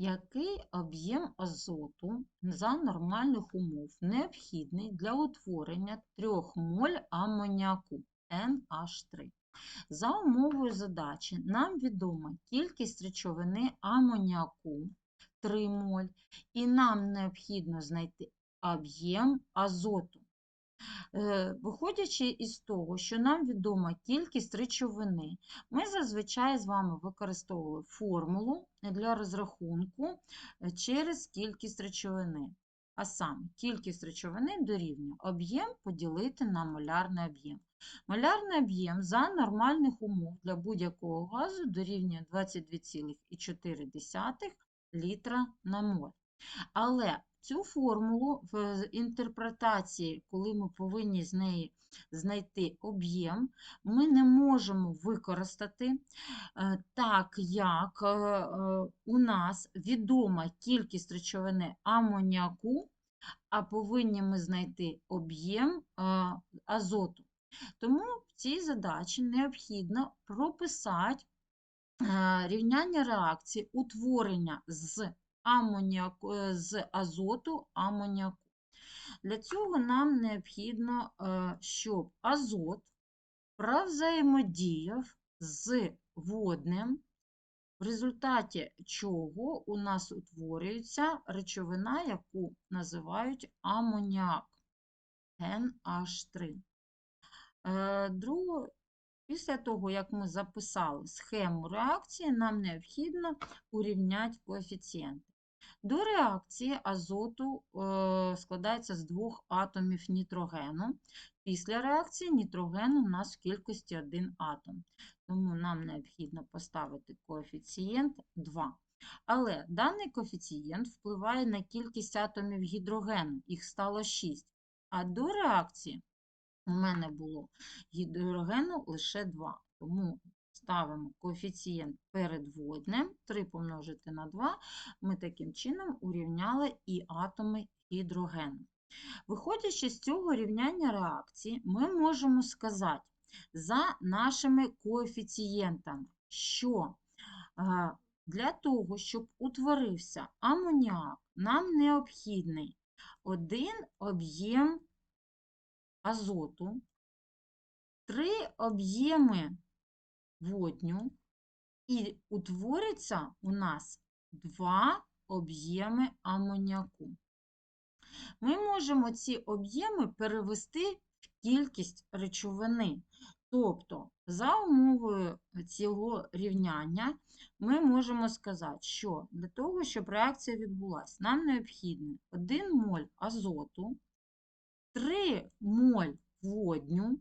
Який об'єм азоту за нормальних умов необхідний для утворення 3 моль амоніаку NH3? За умовою задачі нам відома кількість речовини амоніаку 3 моль, і нам необхідно знайти об'єм азоту. Е, Виходячи із того, що нам відома кількість речовини, ми зазвичай з вами використовували формулу для розрахунку е, через кількість речовини. А саме, кількість речовини дорівнює об'єм поділити на молярний об'єм. Молярний об'єм за нормальних умов для будь-якого газу дорівнює 22,4 літра на моль. Але цю формулу в інтерпретації, коли ми повинні з неї знайти об'єм, ми не можемо використати е, так, як е, е, у нас відома кількість речовини амоніаку, а повинні ми знайти об'єм азоту. Тому в цій задачі необхідно прописати рівняння реакції утворення з амоніаку, е, з азоту амоніаку. Для цього нам необхідно, е, щоб азот провзаємодіяв з водним, в результаті чого у нас утворюється речовина, яку називають амоніак NH3. Е, друге, Після того, як ми записали схему реакції, нам необхідно урівняти коефіцієнти. До реакції азоту е, складається з двох атомів нітрогену. Після реакції нітрогену у нас в кількості один атом. Тому нам необхідно поставити коефіцієнт 2. Але даний коефіцієнт впливає на кількість атомів гідрогену, їх стало 6. А до реакції у мене було гідрогену лише 2. Тому ставимо коефіцієнт перед водним, 3 помножити на 2, ми таким чином урівняли і атоми гідрогену. Виходячи з цього рівняння реакції, ми можемо сказати за нашими коефіцієнтами, що для того, щоб утворився амоніак, нам необхідний один об'єм азоту, три об'єми водню, і утвориться у нас два об'єми амоніаку. Ми можемо ці об'єми перевести в кількість речовини. Тобто, за умовою цього рівняння, ми можемо сказати, що для того, щоб реакція відбулася, нам необхідно 1 моль азоту, 3 моль водню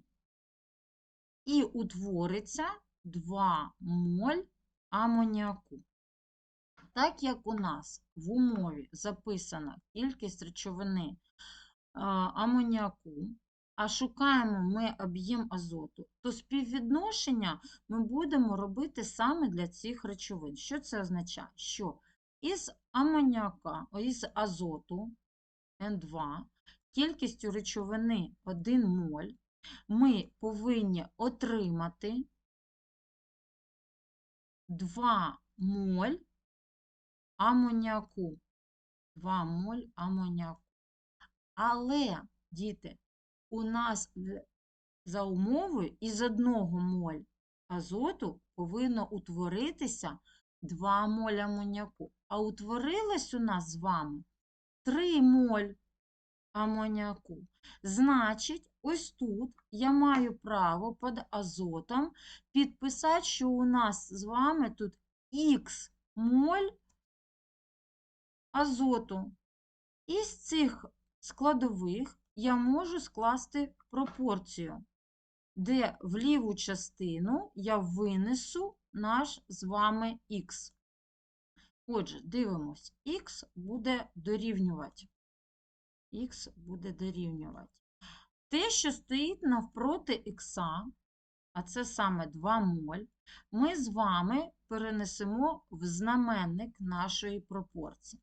і утвориться 2 моль амоніаку. Так як у нас в умові записана кількість речовини амоніаку, а шукаємо ми об'єм азоту, то співвідношення ми будемо робити саме для цих речовин. Що це означає? Що із амоніака, із азоту N2 кількістю речовини 1 моль ми повинні отримати 2 моль амоніаку. 2 моль амоніаку. Але, діти, у нас за умовою із 1 моль азоту повинно утворитися 2 моль амоніаку. А утворилось у нас з вами 3 моль амоніаку. Значить, ось тут я маю право під азотом підписати, що у нас з вами тут х моль азоту. Із цих складових я можу скласти пропорцію, де в ліву частину я винесу наш з вами х. Отже, дивимось, х буде дорівнювати х буде дорівнювати. Те, що стоїть навпроти х, а це саме 2 моль, ми з вами перенесемо в знаменник нашої пропорції.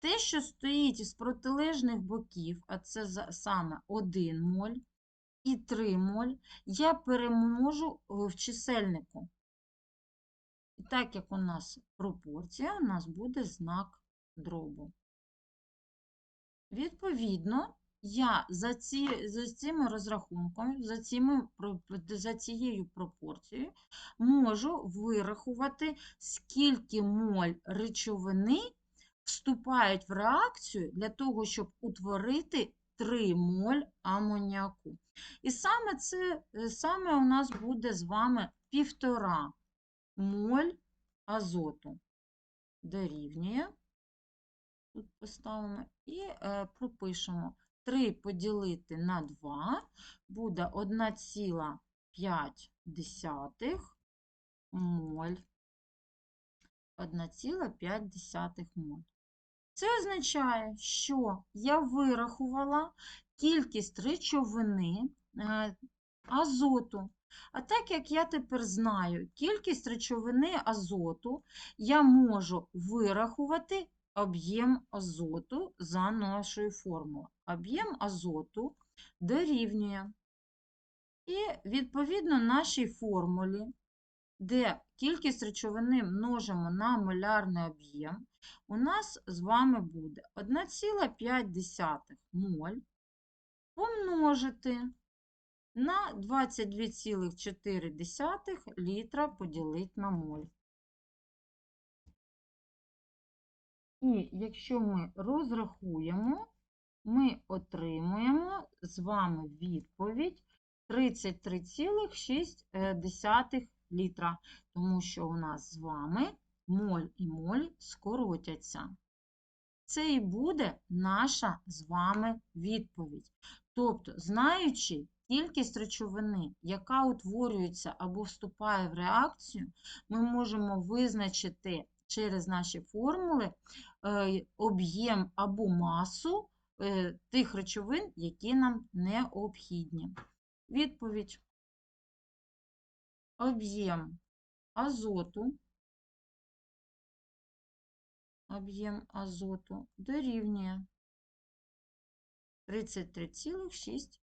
Те, що стоїть із протилежних боків, а це саме 1 моль і 3 моль, я перемножу в чисельнику. І так як у нас пропорція, у нас буде знак дробу. Відповідно, я за, ці, за цими розрахунками, за, цими, за цією пропорцією можу вирахувати, скільки моль речовини вступають в реакцію для того, щоб утворити 3 моль амоніаку. І саме це саме у нас буде з вами півтора моль азоту. Дорівнює. Тут поставимо і е, пропишемо 3 поділити на 2 буде 1,5 моль. 1,5 моль. Це означає, що я вирахувала кількість речовини е, азоту. А так як я тепер знаю кількість речовини азоту, я можу вирахувати об'єм азоту за нашою формулою. Об'єм азоту дорівнює. І відповідно нашій формулі, де кількість речовини множимо на молярний об'єм, у нас з вами буде 1,5 моль помножити на 22,4 літра поділити на моль. І якщо ми розрахуємо, ми отримуємо з вами відповідь 33,6 літра, тому що у нас з вами моль і моль скоротяться. Це і буде наша з вами відповідь. Тобто, знаючи кількість речовини, яка утворюється або вступає в реакцію, ми можемо визначити через наші формули е, об'єм або масу е, тих речовин, які нам необхідні. Відповідь. Об'єм азоту об'єм азоту дорівнює 33,6.